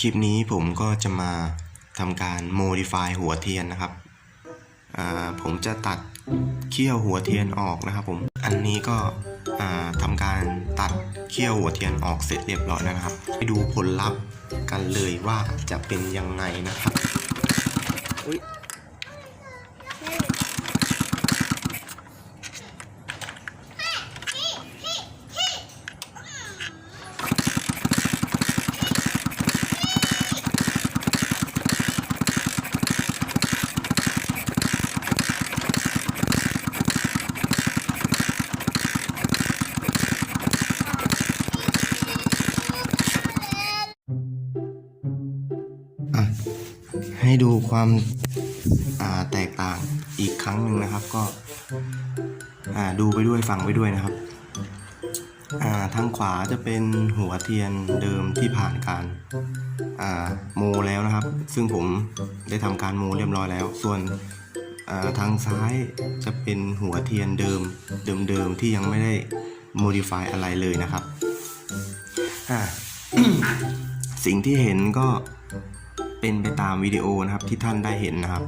คลิปนี้ผมก็จะมาทำการ modify หัวเทียนนะครับ ผมจะตัดเขี้ยวหัวเทียนออกนะครับผม อันนี้ก็ทำการตัดเขี้ยวหัวเทียนออกเสร็จเรียบร้อยนะครับ ไปดูผลลัพธ์กันเลยว่าจะเป็นยังไงนะครับ ให้ดูความาแตกต่างอีกครั้งหนึ่งนะครับ ก็ดูไปด้วยฟังไปด้วยนะครับาทางขวาจะเป็นหัวเทียนเดิมที่ผ่านการาโมแล้วนะครับ ซึ่งผมได้ทำการโมเรียบร้อยแล้ว ส่วนาทางซ้ายจะเป็นหัวเทียนเดิมเดิมๆที่ยังไม่ได้ modify อะไรเลยนะครับ สิ่งที่เห็นก็ เป็นไปตามวิดีโอนะครับที่ท่านได้เห็นนะครับ